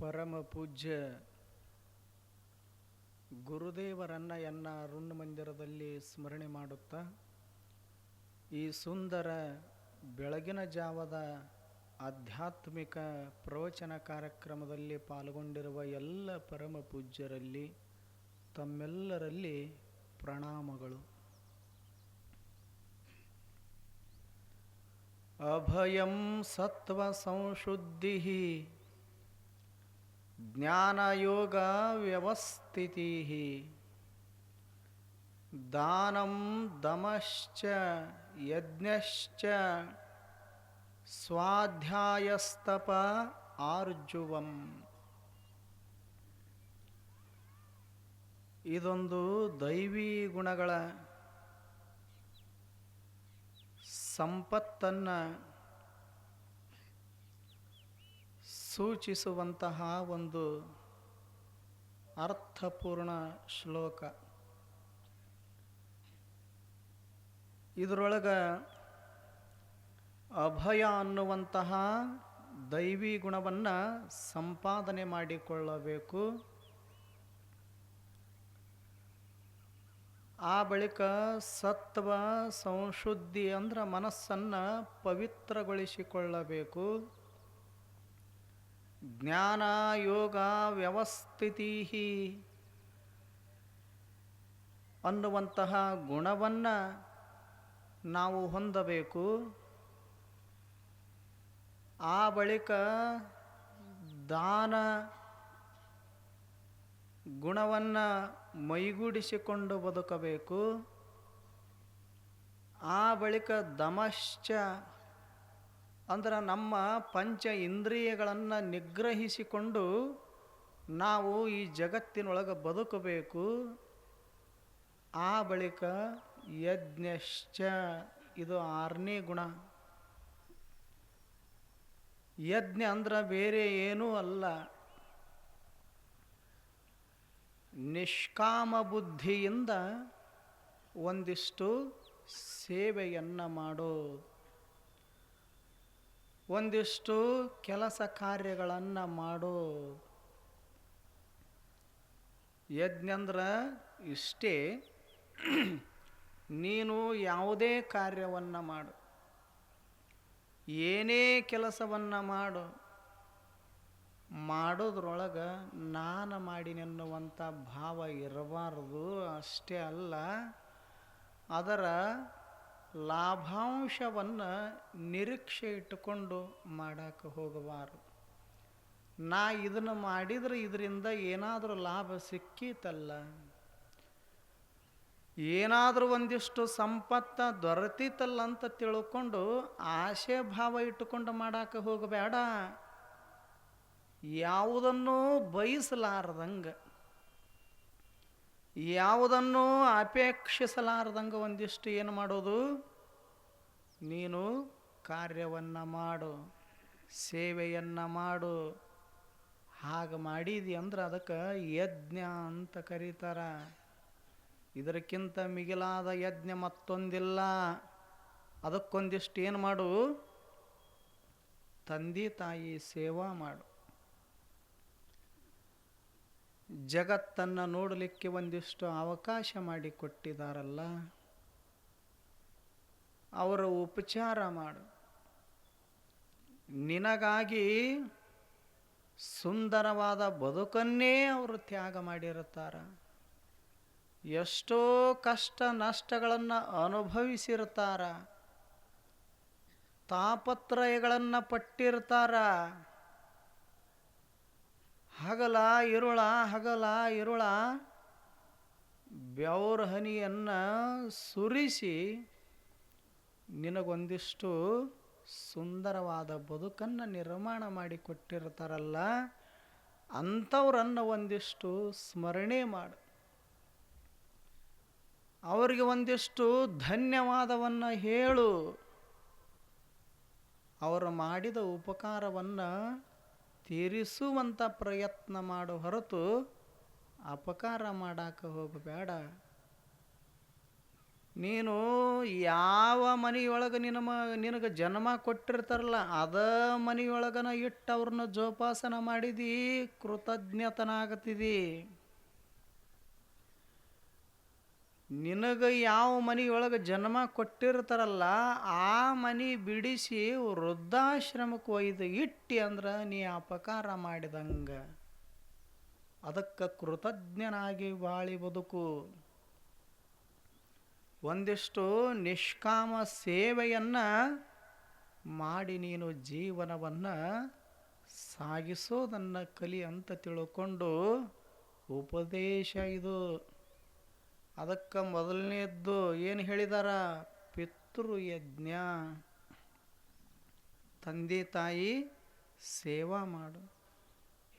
ಪರಮ ಪೂಜ್ಯ ಗುರುದೇವರನ್ನ ಎನ್ನ ಮಂದಿರದಲ್ಲಿ ಸ್ಮರಣೆ ಮಾಡುತ್ತಾ, ಈ ಸುಂದರ ಬೆಳಗಿನ ಜಾವದ ಆಧ್ಯಾತ್ಮಿಕ ಪ್ರವಚನ ಕಾರ್ಯಕ್ರಮದಲ್ಲಿ ಪಾಲ್ಗೊಂಡಿರುವ ಎಲ್ಲ ಪರಮ ಪೂಜ್ಯರಲ್ಲಿ ತಮ್ಮೆಲ್ಲರಲ್ಲಿ ಪ್ರಣಾಮಗಳು. ಅಭಯಂ ಸತ್ವ ಸಂಶುದ್ಧಿ ಜ್ಞಾನಯೋಗ ವ್ಯವಸ್ಥಿತಿ. ದಾನಂ ದಮಶ್ಚ ಯಜ್ಞಶ್ಚ ಸ್ವಾಧ್ಯಾಯಸ್ತಪ ಆರ್ಜುವಂ. ಇದೊಂದು ದೈವಿ ಗುಣಗಳ ಸಂಪತ್ತನ್ನು ಸೂಚಿಸುವಂತಹ ಒಂದು ಅರ್ಥಪೂರ್ಣ ಶ್ಲೋಕ. ಇದರೊಳಗೆ ಅಭಯ ಅನ್ನುವಂತಹ ದೈವಿ ಗುಣವನ್ನು ಸಂಪಾದನೆ ಮಾಡಿಕೊಳ್ಳಬೇಕು. ಆ ಬಳಿಕ ಸತ್ವ ಸಂಶುದ್ಧಿ ಅಂದ್ರ ಮನಸ್ಸನ್ನು ಪವಿತ್ರಗೊಳಿಸಿಕೊಳ್ಳಬೇಕು. ಜ್ಞಾನ ಯೋಗ ವ್ಯವಸ್ಥಿತಿ ಅನ್ನುವಂತಹ ಗುಣವನ್ನು ನಾವು ಹೊಂದಬೇಕು. ಆ ಬಳಿಕ ದಾನ ಗುಣವನ್ನು ಮೈಗೂಡಿಸಿಕೊಂಡು ಬದುಕಬೇಕು. ಆ ಬಳಿಕ ದಮಶ್ಚ ಅಂದ್ರೆ ನಮ್ಮ ಪಂಚ ಇಂದ್ರಿಯಗಳನ್ನು ನಿಗ್ರಹಿಸಿಕೊಂಡು ನಾವು ಈ ಜಗತ್ತಿನೊಳಗೆ ಬದುಕಬೇಕು. ಆ ಬಳಿಕ ಯಜ್ಞಶ್ಚ, ಇದು ಆರನೇ ಗುಣ. ಯಜ್ಞ ಅಂದ್ರೆ ಬೇರೆ ಏನೂ ಅಲ್ಲ. ನಿಷ್ಕಾಮ ಬುದ್ಧಿಯಿಂದ ಒಂದಿಷ್ಟು ಸೇವೆಯನ್ನು ಮಾಡೋ ಒಂದಿಷ್ಟು ಕೆಲಸ ಕಾರ್ಯಗಳನ್ನು ಮಾಡೋ ಯಜ್ಞಂದ್ರೆ ಇಷ್ಟೇ ನೀನು ಯಾವುದೇ ಕಾರ್ಯವನ್ನು ಮಾಡು. ಏನೇ ಕೆಲಸವನ್ನು ಮಾಡು. ಮಾಡೋದ್ರೊಳಗೆ ನಾನು ಮಾಡಿನೆನ್ನುವಂಥ ಭಾವ ಇರಬಾರ್ದು, ಅಷ್ಟೇ ಅಲ್ಲ. ಅದರ ಲಾಭಾಂಶವನ್ನು ನಿರೀಕ್ಷೆ ಇಟ್ಟುಕೊಂಡು ಮಾಡೋಕ್ಕೆ ಹೋಗಬಾರದು. ನಾ ಇದನ್ನು ಮಾಡಿದರೆ ಇದರಿಂದ ಏನಾದರೂ ಲಾಭ ಸಿಕ್ಕೀತಲ್ಲ. ಏನಾದರೂ ಒಂದಿಷ್ಟು ಸಂಪತ್ತ ದೊರೆತಿತ್ತಲ್ಲ ಅಂತ ತಿಳ್ಕೊಂಡು ಆಶೆ ಭಾವ ಇಟ್ಟುಕೊಂಡು ಮಾಡೋಕ್ಕೆ ಹೋಗಬೇಡ. ಯಾವುದನ್ನೂ ಬಯಸಲಾರ್ದಂಗೆ. ಯಾವುದನ್ನೂ ಅಪೇಕ್ಷಿಸಲಾರ್ದಂಗೆ ಒಂದಿಷ್ಟು ಏನು ಮಾಡೋದು? ನೀನು ಕಾರ್ಯವನ್ನು ಮಾಡು, ಸೇವೆಯನ್ನು ಮಾಡು. ಹಾಗೆ ಮಾಡಿದಿ ಅಂದ್ರೆ ಅದಕ್ಕೆ ಯಜ್ಞ ಅಂತ ಕರೀತಾರ. ಇದಕ್ಕಿಂತ ಮಿಗಿಲಾದ ಯಜ್ಞ ಮತ್ತೊಂದಿಲ್ಲ. ಅದಕ್ಕೊಂದಿಷ್ಟು ಏನು ಮಾಡು? ತಂದೆ ತಾಯಿ ಸೇವಾ ಮಾಡು. ಜಗತ್ತನ್ನು ನೋಡಲಿಕ್ಕೆ ಒಂದಿಷ್ಟು ಅವಕಾಶ ಮಾಡಿಕೊಟ್ಟಿದ್ದಾರಲ್ಲ ಅವರ ಉಪಚಾರ ಮಾಡು. ನಿನಗಾಗಿ ಸುಂದರವಾದ ಬದುಕನ್ನೇ ಅವರು ತ್ಯಾಗ ಮಾಡಿರುತ್ತಾರೆ. ಎಷ್ಟೋ ಕಷ್ಟ ನಷ್ಟಗಳನ್ನು ಅನುಭವಿಸಿರ್ತಾರ ತಾಪತ್ರಯಗಳನ್ನು ಪಟ್ಟಿರ್ತಾರ ಹಗಲ ಇರುಳ ಹಗಲ ಇರುಳ, ಬೆವ್ರ ಹನಿಯನ್ನು ಸುರಿಸಿ ನಿನಗೊಂದಿಷ್ಟು ಸುಂದರವಾದ ಬದುಕನ್ನು ನಿರ್ಮಾಣ ಮಾಡಿಕೊಟ್ಟಿರ್ತಾರಲ್ಲ ಅಂಥವ್ರನ್ನು ಒಂದಿಷ್ಟು ಸ್ಮರಣೆ ಮಾಡು. ಅವರಿಗೆ ಒಂದಿಷ್ಟು ಧನ್ಯವಾದವನ್ನು ಹೇಳು. ಅವರು ಮಾಡಿದ ಉಪಕಾರವನ್ನು ತೀರಿಸುವಂಥ ಪ್ರಯತ್ನ ಮಾಡೋ ಹೊರತು ಅಪಕಾರ ಮಾಡಕ್ಕೆ ಹೋಗಬೇಡ. ನೀನು ಯಾವ ಮನೆಯೊಳಗೆ ನಿನ್ನ ನಿನಗೆ ಜನ್ಮ ಕೊಟ್ಟಿರ್ತಾರಲ್ಲ, ಅದ ಮನೆಯೊಳಗನ ಇಟ್ಟು ಅವ್ರನ್ನ ಜೋಪಾಸನ ಮಾಡಿದಿ ಕೃತಜ್ಞತನಾಗತ್ತಿದಿ ನಿನಗೆ ಯಾವ ಮನೆಯೊಳಗೆ ಜನ್ಮ ಕೊಟ್ಟಿರ್ತಾರಲ್ಲ, ಆ ಮನೆ ಬಿಡಿಸಿ ವೃದ್ಧಾಶ್ರಮಕ್ಕೆ ಒಯ್ದು ಇಟ್ಟಿ ಅಂದ್ರೆ ನೀ ಅಪಕಾರ ಮಾಡಿದಂಗ. ಅದಕ್ಕೆ ಕೃತಜ್ಞನಾಗಿ ಬಾಳಿ ಬದುಕು. ಒಂದಿಷ್ಟು ನಿಷ್ಕಾಮ ಸೇವೆಯನ್ನು ಮಾಡಿ ನೀನು ಜೀವನವನ್ನು ಸಾಗಿಸೋದನ್ನು ಕಲಿ ಅಂತ ತಿಳ್ಕೊಂಡು ಉಪದೇಶ ಇದು. ಅದಕ್ಕೆ ಮೊದಲನೇದ್ದು ಏನು ಹೇಳಿದಾರ? ಪಿತೃಯಜ್ಞ ತಂದೆ ತಾಯಿ ಸೇವಾ ಮಾಡು.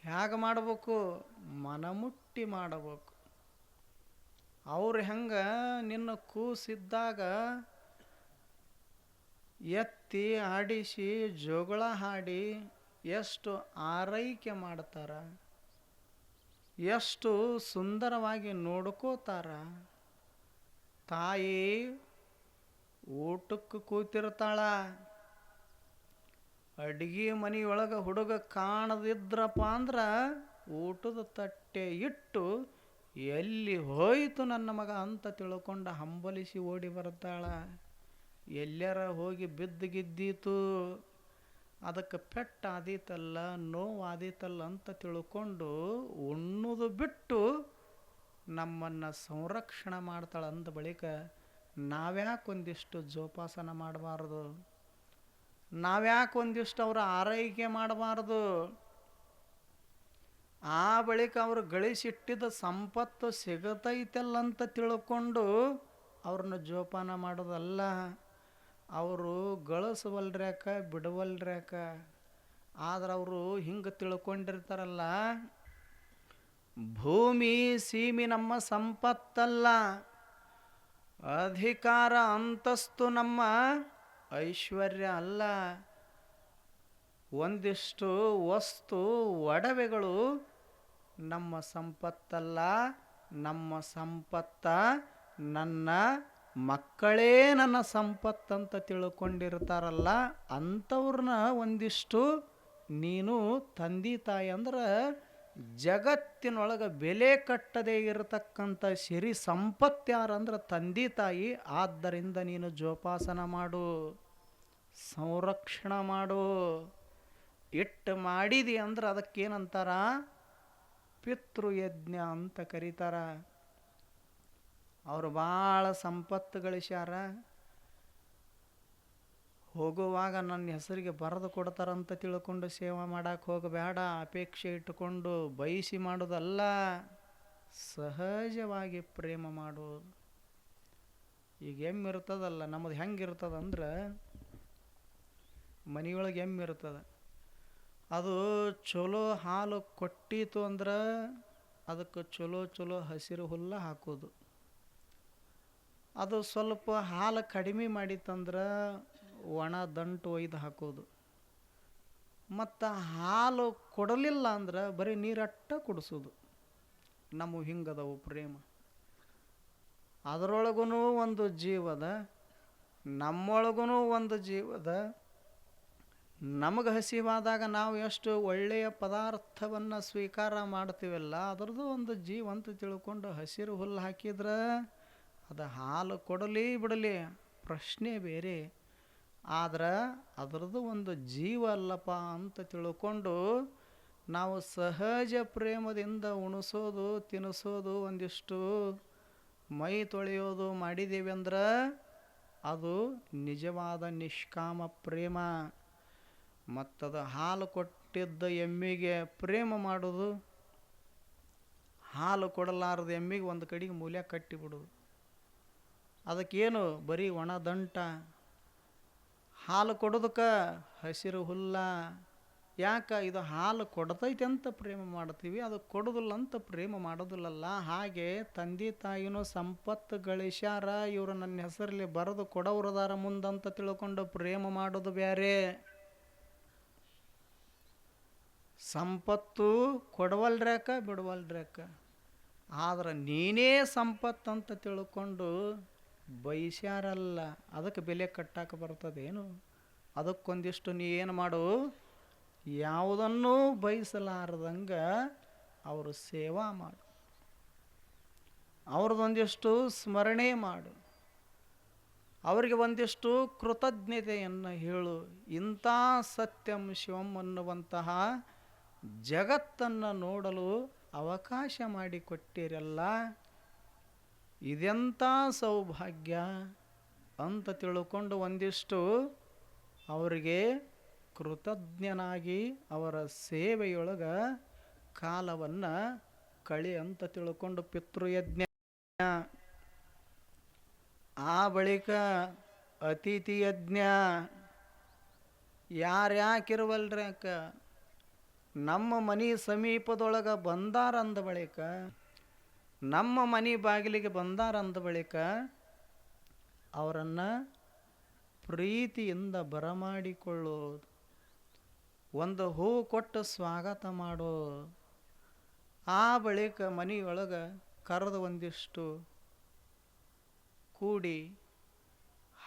ಹೇಗೆ ಮಾಡಬೇಕು? ಮನಮುಟ್ಟಿ ಮಾಡಬೇಕು. ಅವ್ರು ಹೆಂಗೆ ನಿನ್ನ ಕೂಸಿದ್ದಾಗ ಎತ್ತಿ ಆಡಿಸಿ ಜೋಗಳ ಹಾಡಿ ಎಷ್ಟು ಆರೈಕೆ ಮಾಡ್ತಾರ? ಎಷ್ಟು ಸುಂದರವಾಗಿ ನೋಡ್ಕೋತಾರ. ತಾಯಿ ಊಟಕ್ಕೆ ಕೂತಿರ್ತಾಳ. ಅಡುಗೆ ಮನೆಯೊಳಗೆ ಹುಡುಗ ಕಾಣದಿದ್ರಪ್ಪ ಅಂದ್ರೆ ಊಟದ ತಟ್ಟೆ ಇಟ್ಟು ಎಲ್ಲಿ ಹೋಯಿತು ನನ್ನ ಮಗ ಅಂತ ತಿಳ್ಕೊಂಡು ಹಂಬಲಿಸಿ ಓಡಿ ಬರ್ತಾಳ. ಎಲ್ಲರ ಹೋಗಿ ಬಿದ್ದು ಗಿದ್ದೀತು. ಅದಕ್ಕೆ ಪೆಟ್ಟ ಆದೀತಲ್ಲ ನೋವು ಆದೀತಲ್ಲ ಅಂತ ತಿಳ್ಕೊಂಡು ಉಣ್ಣುದು ಬಿಟ್ಟು ನಮ್ಮನ್ನು ಸಂರಕ್ಷಣೆ ಮಾಡ್ತಾಳೆ ಅಂದ ಬಳಿಕ ನಾವ್ಯಾಕೆ ಒಂದಿಷ್ಟು ಜೋಪಾಸನ ಮಾಡಬಾರ್ದು? ನಾವ್ಯಾಕೆ ಒಂದಿಷ್ಟು ಅವರ ಆರೈಕೆ ಮಾಡಬಾರ್ದು? ಆ ಬಳಿಕ ಅವರು ಗಳಿಸಿಟ್ಟಿದ್ದ ಸಂಪತ್ತು ಸಿಗತೈತಲ್ಲ ಅಂತ ತಿಳ್ಕೊಂಡು ಅವ್ರನ್ನ ಜೋಪಾನ ಮಾಡೋದಲ್ಲ. ಅವರು ಗಳಿಸವಲ್ರ್ಯಾಕ ಬಿಡವಲ್ರ್ಯಾಕ ಆದ್ರೆ ಅವರು ಹಿಂಗೆ ತಿಳ್ಕೊಂಡಿರ್ತಾರಲ್ಲ, ಭೂಮಿ ಸೀಮಿ ನಮ್ಮ ಸಂಪತ್ತಲ್ಲ, ಅಧಿಕಾರ ಅಂತಸ್ತು ನಮ್ಮ ಐಶ್ವರ್ಯ ಅಲ್ಲ. ಒಂದಿಷ್ಟು ವಸ್ತು ಒಡವೆಗಳು ನಮ್ಮ ಸಂಪತ್ತಲ್ಲ, ನಮ್ಮ ಸಂಪತ್ತ ನನ್ನ ಮಕ್ಕಳೇ ನನ್ನ ಸಂಪತ್ತಂತ ತಿಳ್ಕೊಂಡಿರ್ತಾರಲ್ಲ, ಅಂಥವ್ರನ್ನ ಒಂದಿಷ್ಟು ನೀನು ತಂದೆ ತಾಯಿ ಅಂದ್ರೆ ಜಗತ್ತಿನೊಳಗೆ ಬೆಲೆ ಕಟ್ಟದೇ ಇರತಕ್ಕಂಥ ಸಿರಿ ಸಂಪತ್ತು ಯಾರಂದ್ರೆ ತಂದೆ ತಾಯಿ. ಆದ್ದರಿಂದ ನೀನು ಜೋಪಾಸನ ಮಾಡು, ಸಂರಕ್ಷಣೆ ಮಾಡು. ಇಟ್ಟು ಮಾಡಿದಿ ಅಂದ್ರೆ ಅದಕ್ಕೇನಂತಾರ? ಪಿತೃಯಜ್ಞ ಅಂತ ಕರೀತಾರ. ಅವರು ಭಾಳ ಸಂಪತ್ತು ಗಳಿಸ್ಯಾರ ಹೋಗುವಾಗ ನನ್ನ ಹೆಸರಿಗೆ ಬರೆದು ಕೊಡ್ತಾರಂತ ತಿಳ್ಕೊಂಡು ಸೇವೆ ಮಾಡಕ್ಕೆ ಹೋಗಬೇಡ, ಅಪೇಕ್ಷೆ ಇಟ್ಟುಕೊಂಡು ಬಯಸಿ ಮಾಡೋದಲ್ಲ. ಸಹಜವಾಗಿ ಪ್ರೇಮ ಮಾಡೋದು ಈಗ ಎಮ್ಮೆ ಇರ್ತದಲ್ಲ ನಮ್ಮದು ಹೆಂಗಿರ್ತದಂದ್ರೆ ಮನೆಯೊಳಗೆ ಎಮ್ಮೆ ಇರ್ತದೆ ಅದು ಚಲೋ ಹಾಲು ಕೊಟ್ಟಿತು ಅಂದ್ರೆ ಅದಕ್ಕೆ ಚಲೋ ಚಲೋ ಹಸಿರು ಹುಲ್ಲ ಹಾಕೋದು. ಅದು ಸ್ವಲ್ಪ ಹಾಲು ಕಡಿಮೆ ಮಾಡಿತ್ತಂದ್ರೆ ಒಣ ದಂಟು ಒಯ್ದು ಹಾಕೋದು. ಮತ್ತು ಹಾಲು ಕೊಡಲಿಲ್ಲ ಅಂದ್ರೆ ಬರೀ ನೀರಟ್ಟ ಕುಡಿಸೋದು. ನಮ್ಮ ಹಿಂಗದವು ಪ್ರೇಮ. ಅದರೊಳಗೂ ಒಂದು ಜೀವದ ನಮ್ಮೊಳಗೂ ಒಂದು ಜೀವದ, ನಮಗೆ ಹಸಿವಾದಾಗ ನಾವು ಎಷ್ಟು ಒಳ್ಳೆಯ ಪದಾರ್ಥವನ್ನು ಸ್ವೀಕಾರ ಮಾಡ್ತೀವಲ್ಲ, ಅದರದ್ದು ಒಂದು ಜೀವ ಅಂತ ತಿಳ್ಕೊಂಡು ಹಸಿರು ಹುಲ್ಲು ಹಾಕಿದ್ರೆ ಅದು ಹಾಲು ಕೊಡಲಿ ಬಿಡಲಿ ಪ್ರಶ್ನೆ ಬೇರೆ. ಆದ್ರೆ ಅದರದ್ದು ಒಂದು ಜೀವ ಅಲ್ಲಪ್ಪ ಅಂತ ತಿಳ್ಕೊಂಡು ನಾವು ಸಹಜ ಪ್ರೇಮದಿಂದ ಉಣಿಸೋದು ತಿನ್ನಿಸೋದು ಒಂದಿಷ್ಟು ಮೈ ತೊಳೆಯೋದು ಮಾಡಿದ್ದೀವಿ ಅಂದ್ರೆ ಅದು ನಿಜವಾದ ನಿಷ್ಕಾಮ ಪ್ರೇಮ. ಮತ್ತದು ಹಾಲು ಕೊಟ್ಟಿದ್ದ ಎಮ್ಮಿಗೆ ಪ್ರೇಮ ಮಾಡೋದು, ಹಾಲು ಕೊಡಲಾರದ ಎಮ್ಮಿಗೆ ಒಂದು ಕಡೆಗೆ ಮೂಲ್ಯ ಕಟ್ಟಿಬಿಡೋದು. ಅದಕ್ಕೇನು ಬರೀ ಒಣದಂಟ ಹಾಲು ಕೊಡೋದಕ್ಕೆ ಹಸಿರು ಹುಲ್ಲ? ಯಾಕೆ ಇದು ಹಾಲು ಕೊಡ್ತೈತೆ ಅಂತ ಪ್ರೇಮ ಮಾಡ್ತೀವಿ, ಅದು ಕೊಡೋದಿಲ್ಲ ಅಂತ ಪ್ರೇಮ ಮಾಡೋದಿಲ್ಲಲ್ಲ. ಹಾಗೆ ತಂದೆ ತಾಯಿನೂ ಸಂಪತ್ತು ಗಳಿಸ್ಯಾರ, ಇವರು ನನ್ನ ಹೆಸರಲ್ಲಿ ಬರೆದು ಕೊಡೋರದಾರ ಮುಂದಂತ ತಿಳ್ಕೊಂಡು ಪ್ರೇಮ ಮಾಡೋದು ಬೇರೆ ಸಂಪತ್ತು ಕೊಡವಲ್ರ್ಯಾಕ ಬಿಡವಲ್ರ್ಯಾಕ ಆದ್ರೆ ನೀನೇ ಸಂಪತ್ತು ಅಂತ ತಿಳ್ಕೊಂಡು ಬೈಸ್ಯಾರಲ್ಲ ಅದಕ್ಕೆ ಬೆಲೆ ಕಟ್ಟಾಕ ಬರ್ತದೇನು? ಅದಕ್ಕೊಂದಿಷ್ಟು ನೀ ಏನು ಮಾಡು? ಯಾವುದನ್ನೂ ಬಯಸಲಾರ್ದಂಗ ಅವರು ಸೇವಾ ಮಾಡು. ಅವ್ರದ್ದೊಂದಿಷ್ಟು ಸ್ಮರಣೆ ಮಾಡು. ಅವರಿಗೆ ಒಂದಿಷ್ಟು ಕೃತಜ್ಞತೆಯನ್ನು ಹೇಳು. ಇಂಥ ಸತ್ಯಂ ಶಿವಂ ಅನ್ನುವಂತಹ ಜಗತ್ತನ್ನು ನೋಡಲು ಅವಕಾಶ ಮಾಡಿಕೊಟ್ಟಿರಲ್ಲ. ಇದೆಂಥ ಸೌಭಾಗ್ಯ ಅಂತ ತಿಳ್ಕೊಂಡು ಒಂದಿಷ್ಟು ಅವರಿಗೆ ಕೃತಜ್ಞನಾಗಿ ಅವರ ಸೇವೆಯೊಳಗೆ ಕಾಲವನ್ನು ಕಳಿ ಅಂತ ತಿಳ್ಕೊಂಡು ಪಿತೃಯಜ್ಞ. ಆ ಬಳಿಕ ಅತಿಥಿಯಜ್ಞ. ಯಾರ್ಯಾಕಿರುವಲ್ರಿ ಅಕ್ಕ? ನಮ್ಮ ಮನೆ ಸಮೀಪದೊಳಗೆ ಬಂದಾರಂದ ಬಳಿಕ ನಮ್ಮ ಮನೆ ಬಾಗಿಲಿಗೆ ಬಂದಾರಂದ ಬಳಿಕ ಅವರನ್ನು ಪ್ರೀತಿಯಿಂದ ಬರಮಾಡಿಕೊಳ್ಳೋದು ಒಂದು ಹೂ ಕೊಟ್ಟು ಸ್ವಾಗತ ಮಾಡೋ ಆ ಬಳಿಕ ಮನೆಯೊಳಗೆ ಕರೆದು ಒಂದಿಷ್ಟು ಕೂಡಿ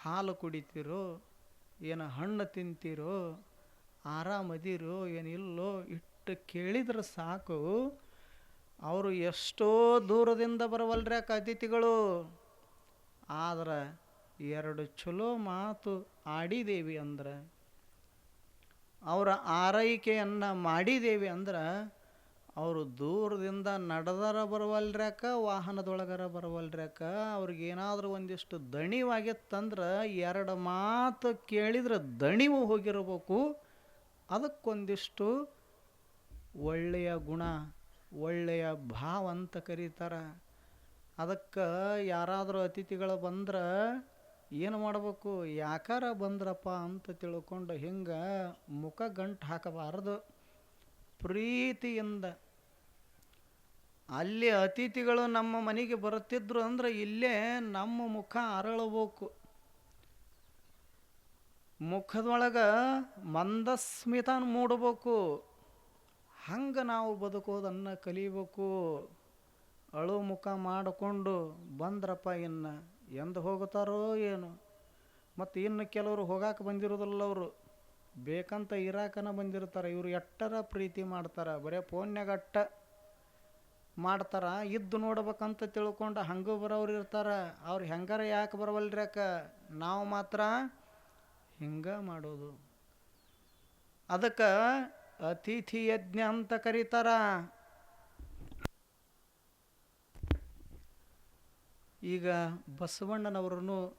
ಹಾಲು ಕುಡಿತೀರೋ, ಏನು ಹಣ್ಣು ತಿಂತೀರೋ, ಆರಾಮದಿರೋ, ಏನಿಲ್ಲೋ ಇಟ್ಟು ಕೇಳಿದ್ರೆ ಸಾಕು. ಅವರು ಎಷ್ಟೋ ದೂರದಿಂದ ಬರವಲ್ರಿ ಅತಿಥಿಗಳು. ಆದ್ರೆ ಎರಡು ಚಲೋ ಮಾತು ಆಡಿದೇವಿ ಅಂದ್ರೆ, ಅವರ ಆರೈಕೆಯನ್ನು ಮಾಡಿದೇವಿ ಅಂದ್ರೆ, ಅವರು ದೂರದಿಂದ ನಡೆದರ ಬರವಲ್ರ್ಯಾಕ ವಾಹನದೊಳಗರ ಬರವಲ್ರ್ಯಾಕ ಅವ್ರಿಗೇನಾದರೂ ಒಂದಿಷ್ಟು ದಣಿವಾಗಿತ್ತಂದ್ರೆ ಎರಡು ಮಾತು ಕೇಳಿದ್ರೆ ದಣಿವು ಹೋಗಿರಬೇಕು. ಅದಕ್ಕೊಂದಿಷ್ಟು ಒಳ್ಳೆಯ ಗುಣ ಒಳ್ಳೆಯ ಭಾವ ಅಂತ ಕರೀತಾರೆ. ಅದಕ್ಕೆ ಯಾರಾದರೂ ಅತಿಥಿಗಳು ಬಂದ್ರೆ ಏನು ಮಾಡಬೇಕು? ಯಾಕಾರ ಬಂದ್ರಪ್ಪ ಅಂತ ತಿಳ್ಕೊಂಡು ಹಿಂಗೆ ಮುಖ ಗಂಟು ಹಾಕಬಾರದು. ಪ್ರೀತಿಯಿಂದ. ಅಲ್ಲಿ ಅತಿಥಿಗಳು ನಮ್ಮ ಮನೆಗೆ ಬರುತ್ತಿದ್ರು ಅಂದ್ರೆ ಇಲ್ಲೇ ನಮ್ಮ ಮುಖ ಅರಳಬೇಕು. ಮುಖದೊಳಗೆ ಮಂದಸ್ಮಿತ ಮೂಡಬೇಕು. ಹಂಗೆ ನಾವು ಬದುಕೋದನ್ನು ಕಲಿಬೇಕು. ಅಳು ಮುಖ ಮಾಡಿಕೊಂಡು ಬಂದ್ರಪ್ಪ ಇನ್ನು ಎಂದು ಹೋಗುತ್ತಾರೋ ಏನು? ಮತ್ತು ಇನ್ನು ಕೆಲವರು ಹೋಗಾಕ ಬಂದಿರೋದಿಲ್ಲ ಅವರು. ಬೇಕಂತ ಇರಾಕನ ಬಂದಿರ್ತಾರೆ. ಇವರು ಎಟ್ಟರ ಪ್ರೀತಿ ಮಾಡ್ತಾರೆ? ಬರೀ ಫೋನ್ಯಾಗ ಅಟ್ಟ ಮಾಡ್ತಾರ. ಇದ್ದು ನೋಡ್ಬೇಕಂತ ತಿಳ್ಕೊಂಡು ಹಂಗೂ ಬರೋರು ಇರ್ತಾರೆ. ಅವ್ರು ಹೆಂಗಾರ ಯಾಕೆ ಬರವಲ್ರಿ ಅಕ್ಕ? ನಾವು ಮಾತ್ರ ಹಿಂಗೆ ಮಾಡೋದು. ಅದಕ್ಕೆ ಅತಿಥಿ ಯಜ್ಞ ಅಂತ ಕರೀತಾರ ಈಗ ಬಸವಣ್ಣನವರನ್ನು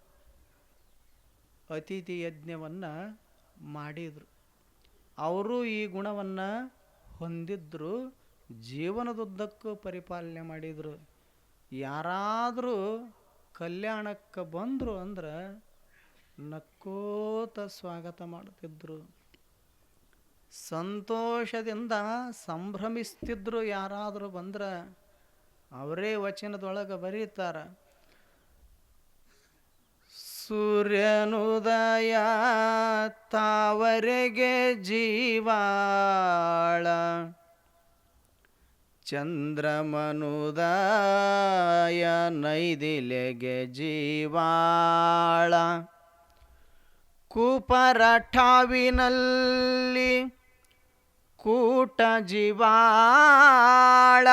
ಅತಿಥಿ ಯಜ್ಞವನ್ನು ಮಾಡಿದರು. ಅವರು ಈ ಗುಣವನ್ನು ಹೊಂದಿದ್ರು, ಜೀವನದುದ್ದಕ್ಕೂ ಪರಿಪಾಲನೆ ಮಾಡಿದರು. ಯಾರಾದರೂ ಕಲ್ಯಾಣಕ್ಕೆ ಬಂದರು ಅಂದ್ರೆ ನಕ್ಕೋತ ಸ್ವಾಗತ ಮಾಡ್ತಿದ್ರು ಸಂತೋಷದಿಂದ ಸಂಭ್ರಮಿಸ್ತಿದ್ರು ಯಾರಾದರೂ ಬಂದ್ರೆ ಅವರೇ ವಚನದೊಳಗೆ ಬರೀತಾರ. ಸೂರ್ಯನುದಯ ತಾವರೆಗೆ ಜೀವಾಳ ಚಂದ್ರಮನುದಯ ನೈದಿಲೆಗೆ ಜೀವಾಳ ಕುಪರಠಾವಿನಲ್ಲಿ ಕೂಟ ಜೀವಾಳ.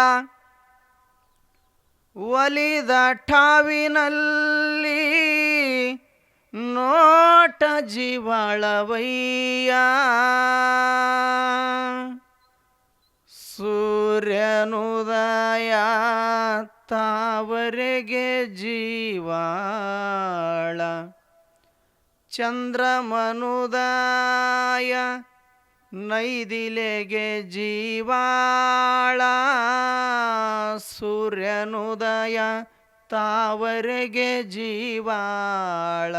ಒಲಿದ ಠಾವಿನಲ್ಲಿ ನೋಟ ಜೀವಾಳವಯ್ಯ ಸೂರ್ಯನುದಯ ತಾವರೆಗೆ ಜೀವಾಳ. ಚಂದ್ರಮನುದಯ ನೈದಿಲೆಗೆ ಜೀವಾಳ ಸೂರ್ಯನುದಯ ತಾವರೆಗೆ ಜೀವಾಳ.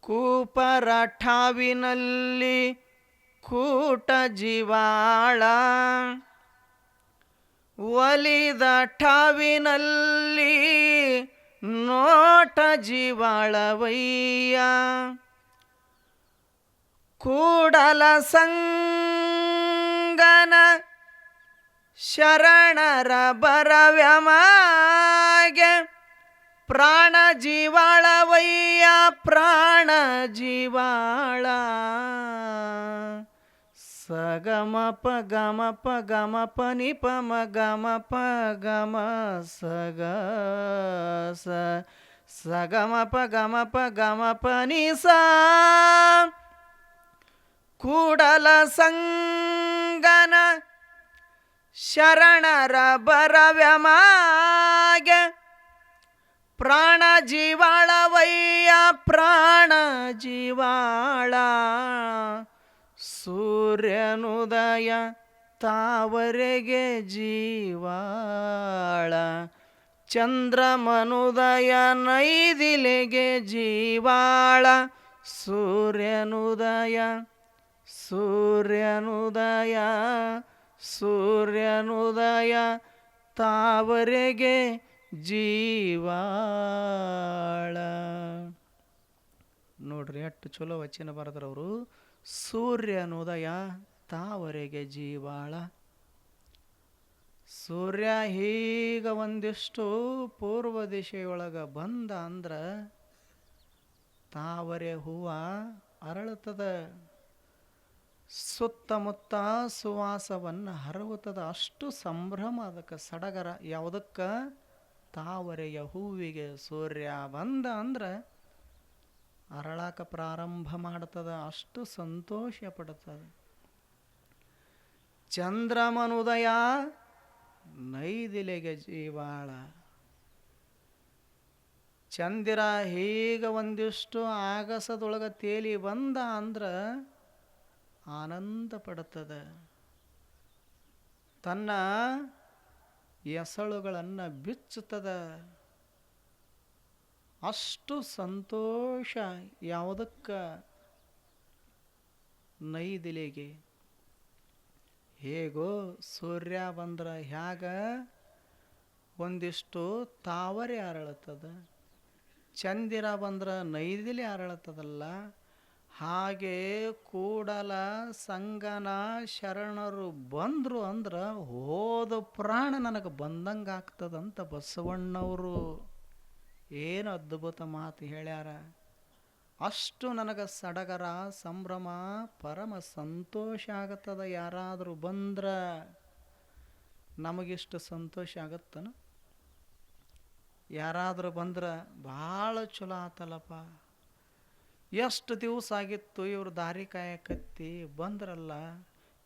ಕೂಪರಠಾವಿನಲ್ಲಿ ಕೂಟ ಜೀವಾಳ ಒಲಿದ ಠಾವಿನಲ್ಲಿ ನೋಟ ಜೀವಾಳವಯ್ಯ. ಕೂಡಲ ಸಂಗನ ಶರಣರ ಬರವ್ಯಮಾಗೆ ಪ್ರಾಣ ಜೀವಾಳವಯ್ಯ ಪ್ರಾಣ ಜೀವಾಳ. ಸಗಮ ಪ ಗಮ ಪ ಗಮ ಪ ನಿ ಪ ಮ ಗಮ ಪ ಗಮ ಸಗ ಸ ಸಗಮ ಪ ಗಮ ಪ ಗಮ ಪ ನಿ ಸ ಕೂಡಲ ಸಂಗನ ಶರಣರ ಬರವ್ಯಮಾಗೆ ಪ್ರಾಣ ಜೀವಾಳವಯ್ಯ ಪ್ರಾಣ ಜೀವಾಳ ಸೂರ್ಯನುದಯ ತಾವರೆಗೆ ಜೀವಾಳ ಚಂದ್ರಮನುದಯ ನೈದಿಲೆಗೆ ಜೀವಾಳ ಸೂರ್ಯನುದಯ ಸೂರ್ಯನುದಯ ಸೂರ್ಯನುದಯ ತಾವರೆಗೆ ಜೀವಾಳ. ನೋಡ್ರಿ ಎಷ್ಟು ಚಲೋ ವಚನ ಬರೆದ್ರವರು ಸೂರ್ಯನುದಯ ತಾವರೆಗೆ ಜೀವಾಳ. ಸೂರ್ಯ ಹೀಗ ಒಂದಿಷ್ಟು ಪೂರ್ವ ದಿಶೆಯೊಳಗೆ ಬಂದ ಅಂದ್ರೆ ತಾವರೆ ಹೂವ ಅರಳುತ್ತದ. ಸುತ್ತಮುತ್ತ ಸುವಾಸವನ್ನು ಹರವುತ್ತದ ಅಷ್ಟು ಸಂಭ್ರಮ ಅದಕ್ಕೆ ಸಡಗರ. ಯಾವುದಕ್ಕೆ? ತಾವರೆಯ ಹೂವಿಗೆ ಸೂರ್ಯ ಬಂದ ಅಂದ್ರೆ ಅರಳಾಕ ಪ್ರಾರಂಭ ಮಾಡ್ತದ, ಅಷ್ಟು ಸಂತೋಷ ಪಡ್ತದ. ಚಂದ್ರಮನುದಯ ನೈದಿಲೆಗೆ ಜೀವಾಳ. ಚಂದಿರ ಹೀಗ ಒಂದಿಷ್ಟು ಆಗಸದೊಳಗ ತೇಲಿ ಬಂದ ಅಂದ್ರೆ ಆನಂದ ಪಡುತ್ತದೆ ತನ್ನ ಎಸಳುಗಳನ್ನು ಬಿಚ್ಚುತ್ತದ. ಅಷ್ಟು ಸಂತೋಷ ಯಾವುದಕ್ಕೆ? ನೈದಿಲೆಗೆ ಹೇಗೋ ಸೂರ್ಯ ಬಂದ್ರೆ ಹ್ಯಾಗ ಒಂದಿಷ್ಟು ತಾವರೆ ಅರಳುತ್ತದೆ. ಚಂದಿರ ಬಂದ್ರೆ ನೈದಿಲೆ ಅರಳುತ್ತದಲ್ಲ. ಹಾಗೆ ಕೂಡಲ ಸಂಗನ ಶರಣರು ಬಂದರು ಅಂದ್ರೆ ಹೋದ ಪ್ರಾಣ ನನಗೆ ಬಂದಂಗೆ ಆಗ್ತದಂತ ಬಸವಣ್ಣವರು. ಏನು ಅದ್ಭುತ ಮಾತು ಹೇಳ್ಯಾರ. ಅಷ್ಟು ನನಗೆ ಸಡಗರ, ಸಂಭ್ರಮ, ಪರಮ ಸಂತೋಷ ಆಗತ್ತದ ಯಾರಾದರೂ ಬಂದ್ರೆ. ನಮಗಿಷ್ಟು ಸಂತೋಷ ಆಗತ್ತನ? ಯಾರಾದರೂ ಬಂದ್ರೆ ಭಾಳ ಚಲೋ ಆತಲ್ಲಪ್ಪ ಎಷ್ಟು ದಿವಸ ಆಗಿತ್ತು ಇವ್ರು ದಾರಿ ಕಾಯಕತ್ತಿ ಬಂದ್ರಲ್ಲ,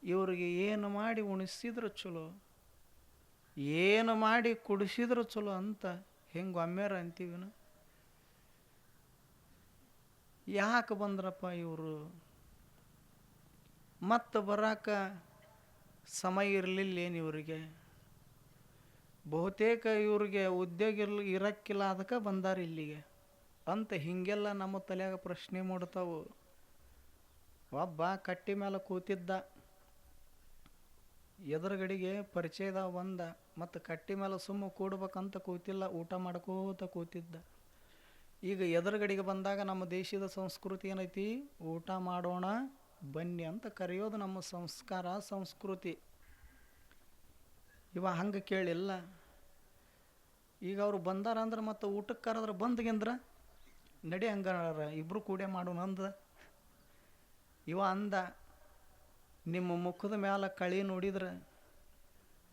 ಇವರಿಗೆ ಏನು ಮಾಡಿ ಉಣಿಸಿದ್ರು ಚಲೋ, ಏನು ಮಾಡಿ ಕುಡಿಸಿದ್ರು ಚಲೋ ಅಂತ ಹೆಂಗೆ ಒಮ್ಮೆರ ಅಂತೀವಿನ ಯಾಕೆ ಬಂದ್ರಪ್ಪ ಇವರು? ಮತ್ತೆ ಬರಾಕ ಸಮಯ ಇರಲಿಲ್ಲ ಏನು ಇವರಿಗೆ? ಬಹುತೇಕ ಇವ್ರಿಗೆ ಉದ್ಯೋಗ ಇರ್ಲಿ ಇರಕ್ಕಿಲ್ಲ ಅದಕ್ಕೆ ಬಂದಾರ ಇಲ್ಲಿಗೆ. ಅಂತ ಹಿಂಗೆಲ್ಲ ನಮ್ಮ ತಲೆಯಾಗ ಪ್ರಶ್ನೆ ಮೂಡ್ತಾವು. ಒಬ್ಬ ಕಟ್ಟಿ ಮೇಲೆ ಕೂತಿದ್ದ. ಎದುರುಗಡೆಗೆ ಪರಿಚಯದ ಬಂದ ಮತ್ತು ಕಟ್ಟಿ ಮೇಲೆ ಸುಮ್ಮ ಕೂಡ್ಬೇಕಂತ ಕೂತಿಲ್ಲ, ಊಟ ಮಾಡ್ಕೋತ ಕೂತಿದ್ದ. ಈಗ ಎದುರುಗಡೆಗೆ ಬಂದಾಗ ನಮ್ಮ ದೇಶದ ಸಂಸ್ಕೃತಿ ಏನೈತಿ? ಊಟ ಮಾಡೋಣ, ಬನ್ನಿ ಅಂತ ಕರೆಯೋದು ನಮ್ಮ ಸಂಸ್ಕಾರ, ಸಂಸ್ಕೃತಿ. ಇವ ಹಂಗೆ ಕೇಳಿಲ್ಲ. ಈಗ ಅವ್ರು ಬಂದಾರ ಅಂದ್ರೆ ಮತ್ತು ಊಟಕ್ಕೆ ಕರೆದ್ರೆ ಬಂದ್ಗೆಂದ್ರ? ನಡಿ ಹಂಗಾರ ಇಬ್ಬರು ಕೂಡೆ ಮಾಡೋಣ ಅಂದ ಇವ ಅಂದ, ನಿಮ್ಮ ಮುಖದ ಮ್ಯಾಲ ಕಳಿ ನೋಡಿದ್ರೆ,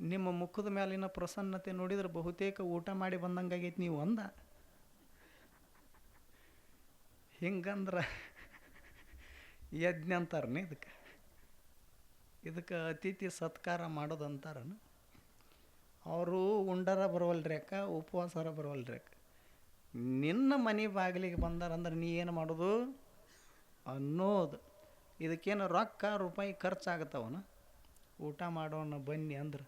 ನಿಮ್ಮ ಮುಖದ ಮ್ಯಾಲಿನ ಪ್ರಸನ್ನತೆ ನೋಡಿದ್ರೆ ಬಹುತೇಕ ಊಟ ಮಾಡಿ ಬಂದಂಗಾಗೈತಿ ನೀವು ಅಂದ. ಹಿಂಗಂದ್ರೆ ಯಜ್ಞ ಅಂತಾರನ ಇದಕ್ಕೆ. ಇದಕ್ಕೆ ಅತಿಥಿ ಸತ್ಕಾರ ಮಾಡೋದಂತಾರನು. ಅವರು ಉಂಡರ ಬರವಲ್ರಿ ಅಕ್ಕ, ಉಪವಾಸರ ಬರವಲ್ರಿ ಅಕ್ಕ. ನಿನ್ನ ಮನೆ ಬಾಗಿಲಿಗೆ ಬಂದಾರಂದ್ರೆ ನೀ ಏನು ಮಾಡೋದು? ಅನ್ನೋದು. ಇದಕ್ಕೇನು ರೊಕ್ಕ, ರೂಪಾಯಿ ಖರ್ಚಾಗತ್ತವನು? ಊಟ ಮಾಡೋಣ ಬನ್ನಿ ಅಂದ್ರೆ.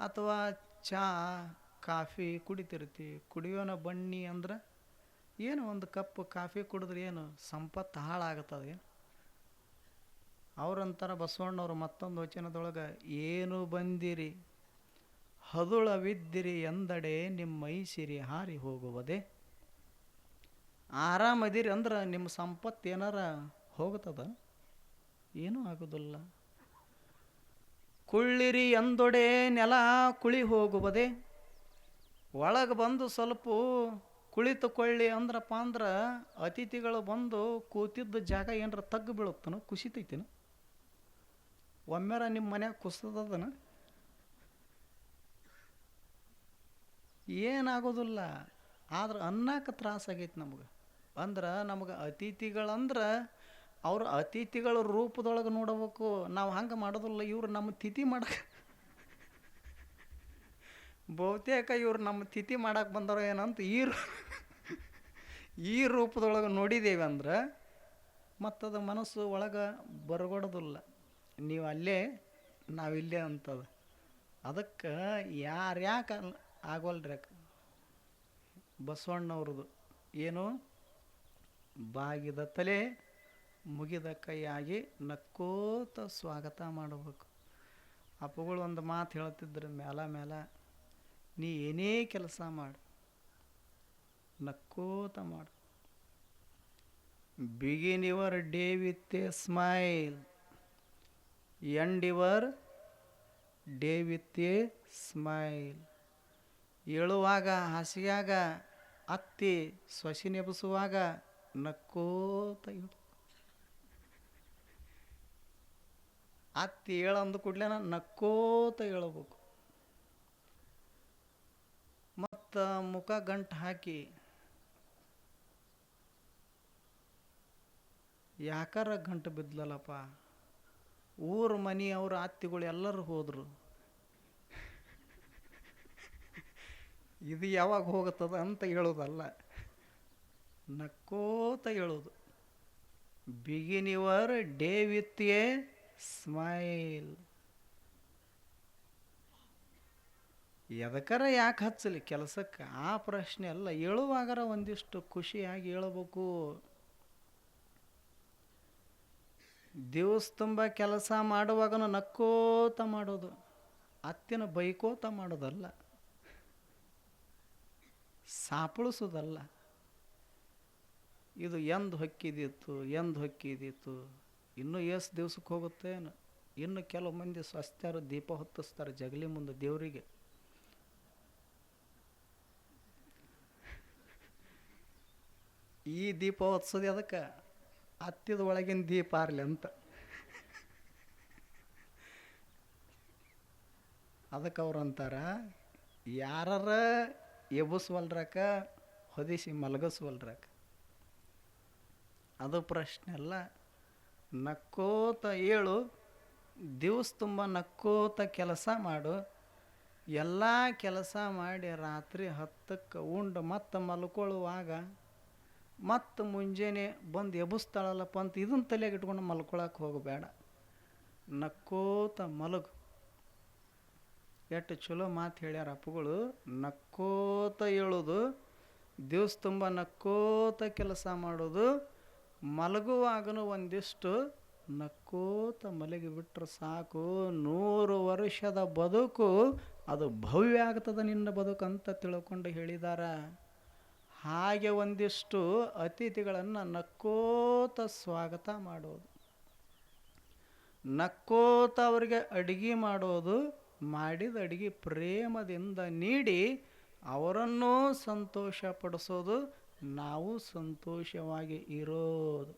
ಅಥವಾ ಚಹಾ ಕಾಫಿ ಕುಡಿತಿರ್ತಿ, ಕುಡಿಯೋಣ ಬನ್ನಿ ಅಂದ್ರೆ ಏನು ಒಂದು ಕಪ್ ಕಾಫಿ ಕುಡಿದ್ರೆ ಏನು ಸಂಪತ್ತು ಹಾಳಾಗತ್ತದೆ ಅವ್ರಂತಾರ ಬಸವಣ್ಣವ್ರು ಮತ್ತೊಂದು ವಚನದೊಳಗೆ, ಏನು ಬಂದಿರಿ ಹದುಳವಿದ್ದಿರಿ ಎಂದಡೆ ನಿಮ್ಮ ಸಿರಿ ಹಾರಿ ಹೋಗುವುದೇ? ಆರಾಮದಿರಿ ಅಂದ್ರೆ ನಿಮ್ಮ ಸಂಪತ್ತು ಏನಾರ ಹೋಗುತ್ತದ? ಏನೂ ಆಗೋದಿಲ್ಲ. ಕುಳ್ಳಿರಿ ಎಂದೊಡೆ ನೆಲ ಕುಳಿ ಹೋಗುವುದೇ? ಒಳಗೆ ಬಂದು ಸ್ವಲ್ಪ ಕುಳಿತುಕೊಳ್ಳಿ ಅಂದ್ರಪ್ಪ ಅಂದ್ರೆ ಅತಿಥಿಗಳು ಬಂದು ಕೂತಿದ್ದ ಜಾಗ ಏನಾರ ತಗ್ಗು ಬೀಳುತ್ತನ ಕುಸಿತೈತಿನ ಒಮ್ಮೆರ ನಿಮ್ಮ ಮನ್ಯಾಗ ಕುಸ್ತದನ ಏನಾಗೋದಿಲ್ಲ. ಆದ್ರೆ ಅನ್ನಕ್ಕೆ ತ್ರಾಸಾಗೈತಿ ನಮ್ಗೆ. ಅಂದ್ರೆ ನಮ್ಗೆ ಅತಿಥಿಗಳಂದ್ರೆ ಅವ್ರ ಅತಿಥಿಗಳ ರೂಪದೊಳಗೆ ನೋಡಬೇಕು. ನಾವು ಹಂಗೆ ಮಾಡೋದಿಲ್ಲ, ಇವ್ರು ನಮ್ಮ ತಿಥಿ ಮಾಡಕ್ಕೆ ಬಹುತೇಕ ಇವ್ರು ನಮ್ಮ ತಿಥಿ ಮಾಡಕ್ಕೆ ಬಂದರೋ ಏನಂತ ಈ ಈ ರೂಪದೊಳಗೆ ನೋಡಿದ್ದೇವೆ ಅಂದ್ರೆ ಮತ್ತದು ಮನಸ್ಸು ಒಳಗೆ ಬರಗೊಡೋದಿಲ್ಲ. ನೀವು ಅಲ್ಲೇ ನಾವಿಲ್ಲೇ ಅಂತದ. ಅದಕ್ಕೆ ಯಾರ್ಯಾಕೆ ಆಗೋಲ್ರಿ ಬಸವಣ್ಣವ್ರದ್ದು ಏನು? ಬಾಗಿದ ತಲೆ, ಮುಗಿದ ಕೈಯಾಗಿ ನಕ್ಕೋತ ಸ್ವಾಗತ ಮಾಡಬೇಕು. ಅಪ್ಪಗಳು ಒಂದು ಮಾತು ಹೇಳ್ತಿದ್ರು ಮೇಲ ಮೇಲ ನೀ ಏನೇ ಕೆಲಸ ಮಾಡು, ನಕ್ಕೋತ ಮಾಡು. Begin your day with a smile, end your day with a smile. ಏಳುವಾಗ ಹಸಿಯಾಗ, ಅತ್ತಿ ಸೊಸಿ ನೆಬಸುವಾಗ ನಕ್ಕೋತ ಇಳು ಅತ್ತಿ ಅಂದ ಕೂಡ್ಲೇನ ನಕ್ಕೋತ ಹೇಳಬೇಕು ಮತ್ತು ಮುಖ ಗಂಟು ಹಾಕಿ ಯಾಕಾರ ಗಂಟು ಬಿದ್ದಲಪ್ಪ ಊರು ಮನೆ ಅವ್ರ ಅತ್ತಿಗಳು ಎಲ್ಲರೂ ಹೋದರು. ಇದು ಯಾವಾಗ ಹೋಗುತ್ತದೆ ಅಂತ ಹೇಳೋದಲ್ಲ ನಕ್ಕೋತ ಹೇಳೋದು begin your day with a smile. ಎದಕ್ಕರ ಯಾಕೆ ಹಚ್ಚಲಿ? ಕೆಲಸಕ್ಕೆ ಆ ಪ್ರಶ್ನೆ ಅಲ್ಲ. ಹೇಳುವಾಗರ ಒಂದಿಷ್ಟು ಖುಷಿಯಾಗಿ ಹೇಳಬೇಕು. ದಿವಸ ತುಂಬ ಕೆಲಸ ಮಾಡುವಾಗನೂ ನಕ್ಕೋತ ಮಾಡೋದು. ಅತ್ತಿನ ಬೈಕೋತ ಮಾಡೋದಲ್ಲ. ಸಾಪಳಿಸೋದಲ್ಲ ಇದು ಎಂದು ಹೊಕ್ಕಿದಿತ್ತು ಎಂದು ಹೊಕ್ಕಿದಿತ್ತು. ಇನ್ನೂ ಎಷ್ಟು ದಿವ್ಸಕ್ಕೆ ಹೋಗುತ್ತೆ ಏನು ಇನ್ನು ಕೆಲವು ಮಂದಿ ಸ್ವಸ್ಥರು ದೀಪ ಹೊತ್ತಿಸ್ತಾರೆ ಜಗಲಿ ಮುಂದೆ ದೇವರಿಗೆ. ಈ ದೀಪ ಹೊತ್ಸೋದು ಅದಕ್ಕೆ ಹತ್ತಿದ ಒಳಗಿನ ದೀಪ ಆರ್ಲಿ ಅಂತ. ಅದಕ್ಕೆ ಅವ್ರು ಅಂತಾರ ಎಬ್ಬಿಸ್ವಲ್ರಕ ಹೊದಿಸಿ ಮಲಗಿಸ್ವಲ್ರಕ. ಅದು ಪ್ರಶ್ನೆ ಅಲ್ಲ. ನಕ್ಕೋತ ಏಳು, ದಿವಸ ತುಂಬ ನಕ್ಕೋತ ಕೆಲಸ ಮಾಡು. ಎಲ್ಲ ಕೆಲಸ ಮಾಡಿ ರಾತ್ರಿ ಹತ್ತಕ್ಕೆ ಉಂಡು ಮತ್ತೆ ಮಲ್ಕೊಳ್ಳುವಾಗ ಮತ್ತು ಮುಂಜಾನೆ ಬಂದು ಎಬ್ಬಿಸ್ತಾಳಲ್ಲಪ್ಪ ಅಂತ ಇದನ್ನ ತಲೆಗೆ ಇಟ್ಕೊಂಡು ಮಲ್ಕೊಳಕ್ಕೆ ಹೋಗಬೇಡ. ನಕ್ಕೋತ ಮಲಗು. ಎಷ್ಟು ಚಲೋ ಮಾತು ಹೇಳ್ಯಾರ ಅಪ್ಪಗಳು, ನಕ್ಕೋತ ಹೇಳೋದು ದಿವಸ ತುಂಬ ನಕ್ಕೋತ ಕೆಲಸ ಮಾಡೋದು, ಮಲಗುವಾಗನು ಒಂದಿಷ್ಟು ನಕ್ಕೋತ ಮಲಗಿ ಬಿಟ್ಟರೆ ಸಾಕು, ನೂರು ವರ್ಷದ ಬದುಕು ಅದು ಭವ್ಯ ಆಗ್ತದೆ ನಿನ್ನ ಬದುಕು ಅಂತ ತಿಳ್ಕೊಂಡು ಹೇಳಿದಾರ. ಹಾಗೆ ಒಂದಿಷ್ಟು ಅತಿಥಿಗಳನ್ನು ನಕ್ಕೋತ ಸ್ವಾಗತ ಮಾಡೋದು. ನಕ್ಕೋತ ಅವರಿಗೆ ಅಡುಗೆ ಮಾಡೋದು ಮಾಡಿದ ಅಡುಗೆ ಪ್ರೇಮದಿಂದ ನೀಡಿ ಅವರನ್ನೂ ಸಂತೋಷ ಪಡಿಸೋದು ನಾವು ಸಂತೋಷವಾಗಿ ಇರೋದು.